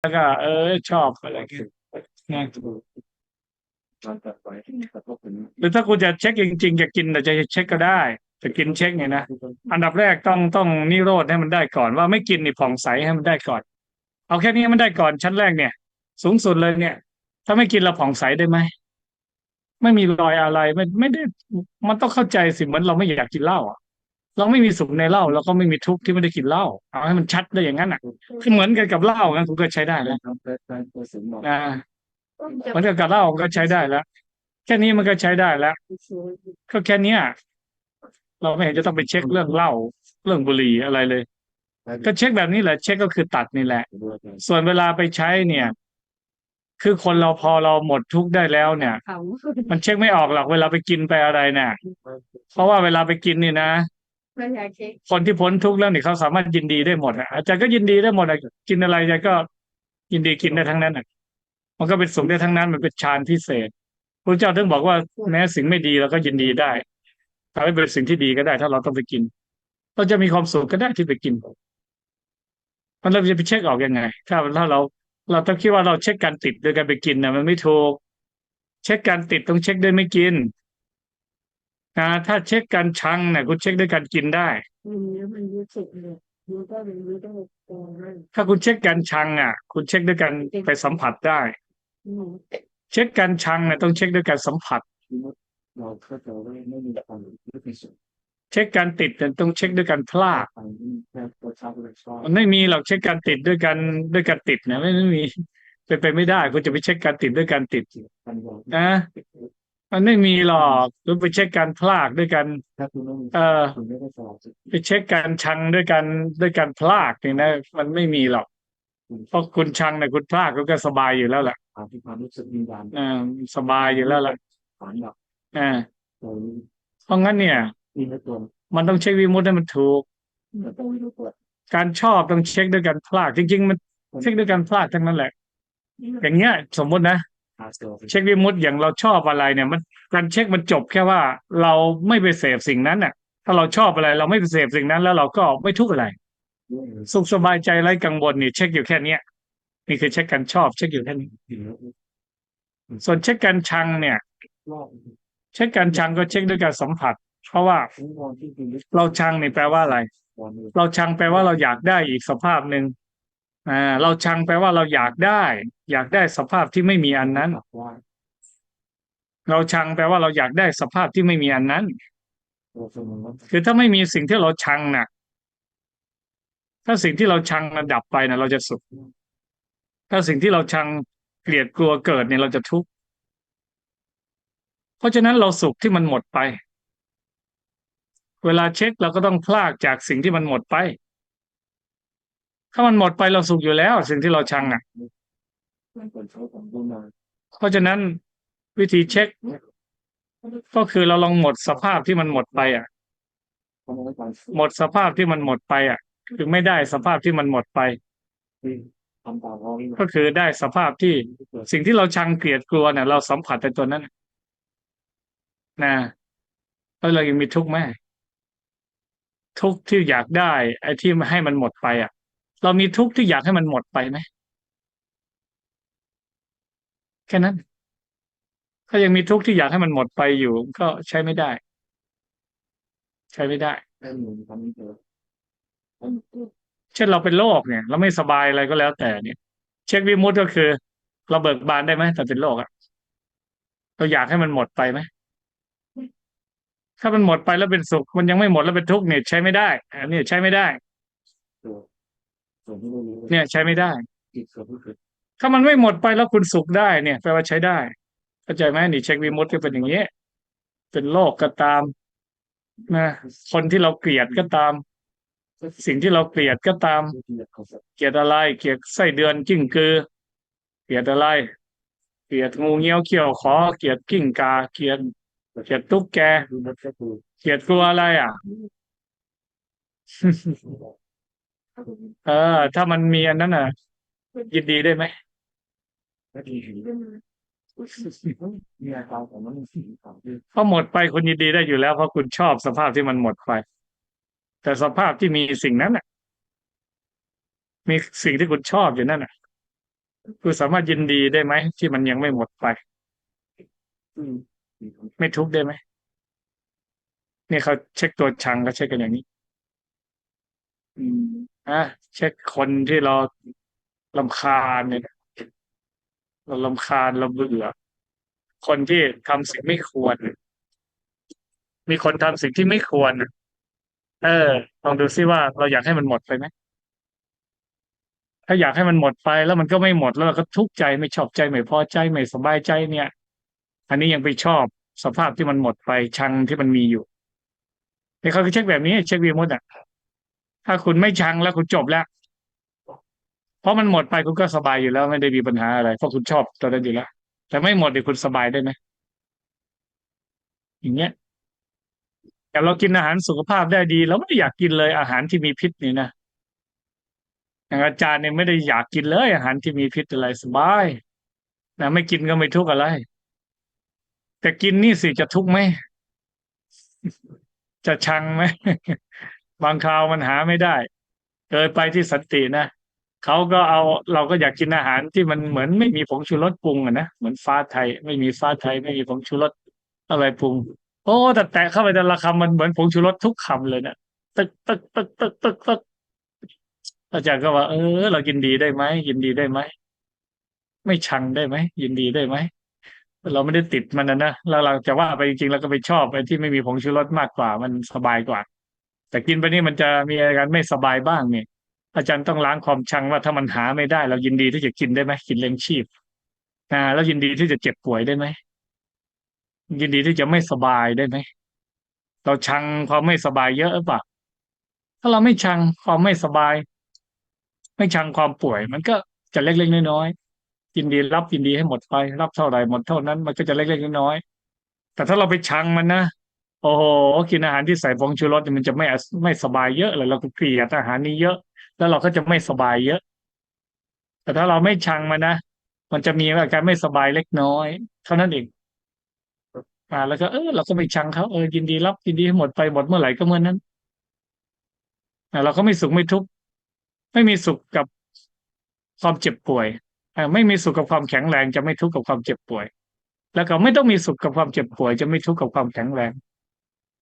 แล้วก็เออชอบอะไรเงี้ยนะการตัดไฟที่กระทบถึงหรือถ้าคุณจะเช็คจริงๆจะกินแต่จะเช็คก็ได้จะกินเช็คเนี่ยนะอันดับแรกต้องต้องนิโรธให้มันได้ก่อน ว่าไม่กินนี่ผ่องใสให้มันได้ก่อน เอาแค่นี้มันได้ก่อนชั้นแรกเนี่ย สูงสุดเลยเนี่ย ถ้าไม่กินเราผ่องใสได้ไหมไม่มีรอยอะไรไม่ไม่ได้ มันต้องเข้าใจสิเหมือนเราไม่อยากกินเหล้าอะ เราไม่มีสุขในเหล้าเราก็ไม่มีทุกข์ที่ไม่ได้กินเหล้าเอาให้มันชัดได้อย่างนั้นอะคือเหมือนกันกับเหล้างั้นคุณก็ใช้ได้แล้วทำเกิดการเกิดสิ่งหมอกอ่าเหมือนกับกับเหล้าก็ใช้ได้แล้ว แค่นี้มันก็ใช้ได้แล้วก็แค่เนี้ยเราไม่เห็นจะต้องไปเช็คเรื่องเหล้าเรื่องบุหรี่อะไรเลย ก็เช็คแบบนี้แหละ เช็คก็คือตัดนี่แหละ ส่วนเวลาไปใช้เนี่ย คือคนเราพอเราหมดทุกข์ได้แล้วเนี่ยเขามันเช็คไม่ออกหรอกเวลาไปกินไปอะไรเนี่ยเพราะว่าเวลาไปกินนี่นะ ไม่อยากเช็คคนที่พ้นทุกข์แล้วนี่เขาสามารถยินดีได้หมดอะอาจารย์ก็ยินดีได้หมดอะกินอะไรอาจารย์ก็ยินดีกินได้ทั้งนั้นอะมันก็เป็นสุขได้ทั้งนั้นมันเป็นฌานพิเศษพระเจ้าถึงบอกว่าแม้สิ่งไม่ดีเราก็ยินดีได้ทำให้เป็นสิ่งที่ดีก็ได้ ถ้าเราต้องไปกินเราจะมีความสุขก็ได้ที่ไปกินมันเราจะไปเช็คออกยังไง ถ้าถ้าเรา เราต้องคิดว่าเราเช็คการติดโดยการไปกินนะมันไม่ถูก เช็คการติดต้องเช็คด้วยไม่กิน นะถ้าเช็คการชังเนี่ยคุณเช็คด้วยการกินได้อืมแล้วมันรู้สึกเลยรู้ก็รู้รู้ได้ตรงนั้นถ้าคุณเช็คการชังอะ คุณเช็คด้วยการไปสัมผัสได้อืมเช็คการชังเนี่ยต้องเช็คด้วยการสัมผัสเราเข้าใจว่าไม่มีความรู้ที่สุดเช็คการติดเนี่ยต้องเช็คด้วยการพลาดทางที่แค่ตัวชาติเลยชอบมันไม่มีหรอกเช็คการติดด้วยการด้วยการติดนะไม่ไม่มีเป็นไปไม่ได้ คุณจะไปเช็คการติดด้วยการติดกันบอกนะ มันไม่มีหรอกหรือไปเช็คการพลากด้วยกัน ถ้าคุณไม่มีเออ คุณไม่ได้สอบไปเช็คการชังด้วยกันด้วยการพลากนี่นะมันไม่มีหรอกเพราะคุณชังเนี่ยคุณพลากคุณก็สบายอยู่แล้วแหละความที่ความรู้สึกมีการอ่าสบายอยู่แล้วแหละผ่านแบบอ่าเราเพราะงั้นเนี่ย มีในตัวมันต้องเช็ควิมุตให้มันถูก มันต้องรู้กฎการชอบต้องเช็คด้วยการพลากจริง ๆ มันเช็คด้วยการพลากทั้งนั้นแหละ อย่างเงี้ย สมมตินะหาตัว เช็ควิมุตอย่างเราชอบอะไรเนี่ย มันการเช็คมันจบแค่ว่าเราไม่ไปเสพสิ่งนั้นน่ะ ถ้าเราชอบอะไร เราไม่ไปเสพสิ่งนั้น แล้วเราก็ไม่ทุกข์อะไร สุขสบายใจไร้กังวลนี่เช็คอยู่แค่เนี้ยนี่คือเช็คการชอบ เช็คอยู่แค่นี้ส่วนเช็คการชังเนี่ย เช็คการชังก็เช็คด้วยการสัมผัส เพราะว่าเราชังนี่แปลว่าอะไร เราชังแปลว่าเราอยากได้อีกสภาพหนึ่ง อ่าเราชังแปลว่าเราอยากได้ อยากได้สภาพที่ไม่มีอันนั้น เราชังแปลว่าเราอยากได้สภาพที่ไม่มีอันนั้น คือถ้าไม่มีสิ่งที่เราชังน่ะ ถ้าสิ่งที่เราชังมันดับไปนะเราจะสุข ถ้าสิ่งที่เราชังเกลียดกลัวเกิดเนี่ยเราจะทุกข์เพราะฉะนั้นเราสุขที่มันหมดไป เวลาเช็คเราก็ต้องพลากจากสิ่งที่มันหมดไป ถ้ามันหมดไปเราสุขอยู่แล้ว สิ่งที่เราชังอะเพราะฉะนั้นวิธีเช็ค ก็คือเราลองหมดสภาพที่มันหมดไป อะ หมดสภาพที่มันหมดไป อะ คือไม่ได้สภาพที่มันหมดไปก็คือได้สภาพที่สิ่งที่เราชังเกลียดกลัวเนี่ยเราสัมผัสในตัวนั้นนะนะแล้วเรายังมีทุกข์ไหมทุกข์ที่อยากได้ ไอ้ที่ให้มันหมดไปอะ เรามีทุกข์ที่อยากให้มันหมดไปไหมแค่นั้น ถ้ายังมีทุกข์ที่อยากให้มันหมดไปอยู่ ก็ใช้ไม่ได้ ใช้ไม่ได้เช่นเราเป็นโรคเนี่ย เราไม่สบายอะไรก็แล้วแต่เนี่ย เช็ควิมุตก็คือ เราเบิกบานได้ไหมแต่เป็นโรคอะเราอยากให้มันหมดไปไหมถ้ามันหมดไปแล้วเป็นสุข มันยังไม่หมดแล้วเป็นทุกข์เนี่ยใช้ไม่ได้ อันนี้ใช้ไม่ได้ เรารู้เนี่ยใช้ไม่ได้จิตส่วนที่คือถ้ามันไม่หมดไปแล้วคุณสุขได้เนี่ยแปลว่าใช้ได้เข้าใจไหมนี่เช็ควิมุตก็เป็นอย่างนี้ยเป็นโรคก็ตามนะคนที่เราเกลียดก็ตาม สิ่งที่เราเกลียดก็ตามที่อยากเขาสักเกลียดอะไร เกลียดไส้เดือนจิ้งกือ เกลียดอะไร เกลียดงูเงี้ยวเขี้ยวขอ เกลียดกิ้งกา เกลียดเกลียดตุ๊กแกดูนักแค่ตัวเกลียดกลัวอะไรอะ เออ ถ้ามันมีอันนั้นอะ ยินดีได้ไหมก็ดีดีมีอาการของมันสีขาวที่เพราะหมดไปคุณยินดีได้อยู่แล้วเพราะคุณชอบสภาพที่มันหมดไป แต่สภาพที่มีสิ่งนั้นอะ มีสิ่งที่คุณชอบอยู่นั่นอะคุณสามารถยินดีได้ไหมที่มันยังไม่หมดไปอืมไม่ทุกข์ได้ไหมเนี่ยเขาเช็คตัวชังเขาเช็คกันอย่างนี้ อืมอะเช็คคนที่เราลำคาญเนี่ยเราลำคาญเราเบื่อ คนที่ทำสิ่งไม่ควร มีคนทำสิ่งที่ไม่ควร เออลองดูซิว่าเราอยากให้มันหมดไปไหมถ้าอยากให้มันหมดไปแล้วมันก็ไม่หมดแล้วเราก็ทุกข์ใจไม่ชอบใจไม่พอใจไม่สบายใจเนี่ย อันนี้ยังไปชอบสภาพที่มันหมดไปชังที่มันมีอยู่นี่เขาคือเช็คแบบนี้เช็ควีมุดอะ ถ้าคุณไม่ชังแล้วคุณจบแล้ว เพราะมันหมดไปคุณก็สบายอยู่แล้ว ไม่ได้มีปัญหาอะไรเพราะคุณชอบตัวนั้นอยู่แล้ว แต่ไม่หมดเดี๋ยวคุณสบายได้ไหมอย่างเงี้ยแต่เรากินอาหารสุขภาพได้ดีเราไม่ได้อยากกินเลยอาหารที่มีพิษนี่นะอย่างอาจารย์เนี่ยไม่ได้อยากกินเลย อาหารที่มีพิษอะไรสบายนะไม่กินก็ไม่ทุกข์อะไร แต่กินนี่สิจะทุกข์ไหมจะชังไหม บางคราวมันหาไม่ได้ เคยไปที่สันตินะเขาก็เอาเราก็อยากกินอาหารที่มันเหมือนไม่มีผงชูรสปรุงอะนะเหมือนฟ้าไทย ไม่มีฟ้าไทย ไม่มีผงชูรสอะไรปรุง โอ้แต่แตะเข้าไปแต่ละคำมันเหมือนผงชูรสทุกคำเลยเนะตึกตึกตึกตึกตึกตึกอาจารย์ก็ว่าเออ เรายินดีได้ไหมยินดีได้ไหมไม่ชังได้ไหมยินดีได้ไหมเราไม่ได้ติดมันนะนะแล้วเราจะว่าไปจริงๆเราก็ไปชอบไอ้ที่ไม่มีผงชูรสมากกว่า มันสบายกว่า แต่กินไปนี่มันจะมีอาการไม่สบายบ้างเนี่ย อาจารย์ต้องล้างความชังว่าถ้ามันหาไม่ได้ เรายินดีที่จะกินได้ไหมกินเลี้ยงชีพอ่าแล้วยินดีที่จะเจ็บป่วยได้ไหมยินดีที่จะไม่สบายได้ไหมเราชังความไม่สบายเยอะหรือเปล่าถ้าเราไม่ชังความไม่สบาย ไม่ชังความป่วย มันก็จะเล็กๆน้อยๆยินดีรับยินดีให้หมดไป รับเท่าไหร่หมดเท่านั้น มันก็จะเล็กๆน้อยๆแต่ถ้าเราไปชังมันนะ โอ้โหกินอาหารที่ใส่ผงชูรสมันจะไม่ไม่สบายเยอะเลยเราก็เกลียดอาหารนี้เยอะ แล้วเราก็จะไม่สบายเยอะ แต่ถ้าเราไม่ชังมันนะมันจะมีอาการไม่สบายเล็กน้อย เท่านั้นเองอ่าแล้วก็เออเราก็ไม่ชังเขาเออยินดีรับยินดีให้หมดไปหมดเมื่อไหร่ก็เมื่อนั้นอ่าเราก็ไม่สุขไม่ทุกข์ไม่มีสุขกับความเจ็บป่วยอ่าไม่มีสุขกับความแข็งแรง จะไม่ทุกข์กับความเจ็บป่วย แล้วก็ไม่ต้องมีสุขกับความเจ็บป่วย จะไม่ทุกข์กับความแข็งแรง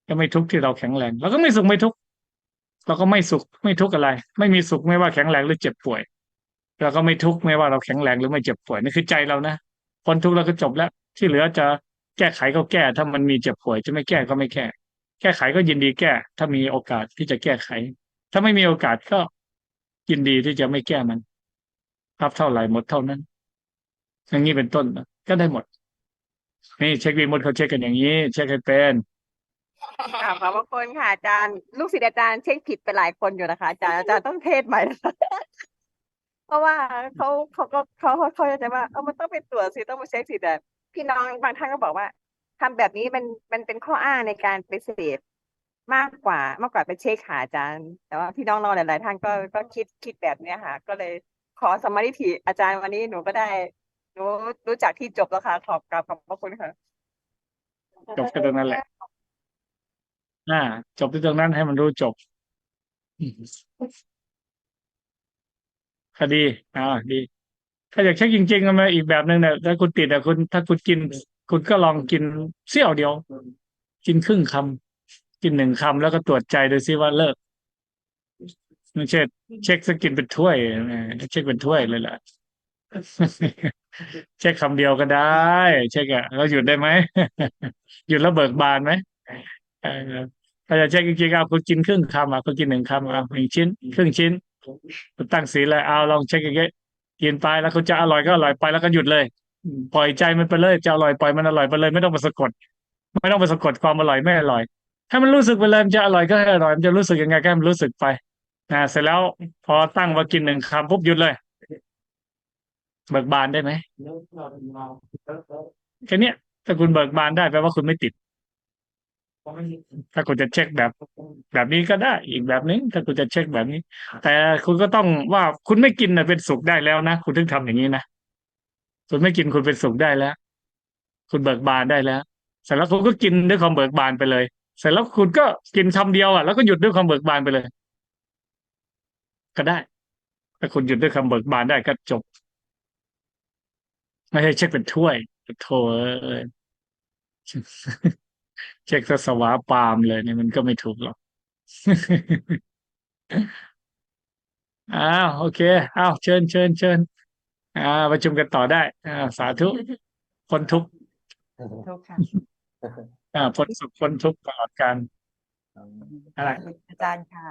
จะไม่ทุกข์ที่เราแข็งแรงเราก็ไม่สุขไม่ทุกข์เราก็ไม่สุขไม่ทุกข์อะไร ไม่มีสุขไม่ว่าแข็งแรงหรือเจ็บป่วยเราก็ไม่ทุกข์ไม่ว่าเราแข็งแรงหรือไม่เจ็บป่วยนี่คือใจเรานะพ้นทุกข์เราก็จบแล้ว ที่เหลือจะแก้ไขก็แก้ ถ้ามันมีเจ็บป่วย จะไม่แก้ก็ไม่แก้ แก้ไขก็ยินดีแก้ ถ้ามีโอกาสที่จะแก้ไข ถ้าไม่มีโอกาสก็ยินดีที่จะไม่แก้มันรับเท่าไหร่หมดเท่านั้น อย่างนี้เป็นต้นก็ได้หมดนี่เช็ควีมดเขาเช็คกันอย่างนี้ เช็คให้เป็น กราบขอบพระคุณค่ะอาจารย์ ลูกศิษย์อาจารย์เช็คผิดไปหลายคนอยู่นะคะอาจารย์อาจารย์ต้องเทศใหม่นะคะเพราะว่าเขาเขาก็เขาเขาเขาจะว่าเออมันต้องไปตรวจสิต้องไปเช็คสิแต่พี่น้องบางท่านก็บอกว่าทำแบบนี้มันมันเป็นข้ออ้างในการไปเสพมากกว่ามากกว่าไปเช็คหาอาจารย์ แต่ว่าพี่น้องเราหลาย ๆ ท่านก็ก็คิดคิดแบบเนี้ยค่ะ ก็เลยขอสมาธิฐิอาจารย์วันนี้หนูก็ได้หนูรู้จักที่จบแล้วค่ะขอบกราบขอบพระคุณค่ะ จบกันตรงนั้นแหละ อ่า จบที่ตรงนั้นให้มันรู้จบ คดี อ่า ดี ถ้าอยากเช็คจริงๆก็มาอีกแบบหนึ่งเนี่ยถ้าคุณติดอะคุณ ถ้าคุณกิน คุณก็ลองกินเสี้ยวเดียว กินครึ่งคำกินหนึ่งคำแล้วก็ตรวจใจดูซิว่าเลิกไม่ใช่เช็คสกินเป็นถ้วยนะเช็คเป็นถ้วยเลยแหละเช็คคำเดียวก็ได้ เช็คอะแล้วหยุดได้ไหม หยุดแล้วเบิกบานไหม ถ้าจะเช็คจริงๆเอาคุณกินครึ่งคำอะคุณกินหนึ่งคำอะหนึ่งชิ้น ครึ่งชิ้นคุณตั้งสีเลยเอาลองเช็คอย่างเงี้ยกินไปแล้วคุณจะอร่อยก็อร่อยไปแล้วก็หยุดเลย ปล่อยใจมันไปเลยจะอร่อยปล่อยมันอร่อยไปเลย ไม่ต้องไปสะกด ไม่ต้องไปสะกดความอร่อยไม่อร่อยให้มันรู้สึกไปเลยมันจะอร่อยก็ให้อร่อยมันจะรู้สึกยังไงก็ให้มันรู้สึกไปนะเสร็จแล้วพอตั้งว่ากินหนึ่งคำปุ๊บหยุดเลยเบิกบานได้ไหมแค่เนี้ยถ้าคุณเบิกบานได้แปลว่าคุณไม่ติด ถ้าคุณจะเช็คแบบ แบบนี้ก็ได้ อีกแบบนึงถ้าคุณจะเช็คแบบนี้ แต่คุณก็ต้องว่าคุณไม่กินนะเป็นสุขได้แล้วนะคุณถึงทำอย่างนี้นะคุณไม่กินคุณเป็นสุขได้แล้ว คุณเบิกบานได้แล้วเสร็จแล้วคุณก็กินด้วยความเบิกบานไปเลย เสร็จแล้วคุณก็กินคำเดียวอะแล้วก็หยุดด้วยความเบิกบานไปเลย ก็ได้ ถ้าคุณหยุดด้วยคำเบิกบานได้ก็จบไม่ใช่เช็คเป็นถ้วยโถเอ้ย เช็คสสวาปาล์มเลยเนี่ยมันก็ไม่ถูกหรอกอ้าวโอเคอ้าวเชิญเชิญเชิญอ่าประชุมกันต่อได้ อ่า สาธุพ้นทุกข์ทุกค่ะอ่าพ้นสุขพ้นทุกข์ตลอดการอะไรอาจารย์ค่ะ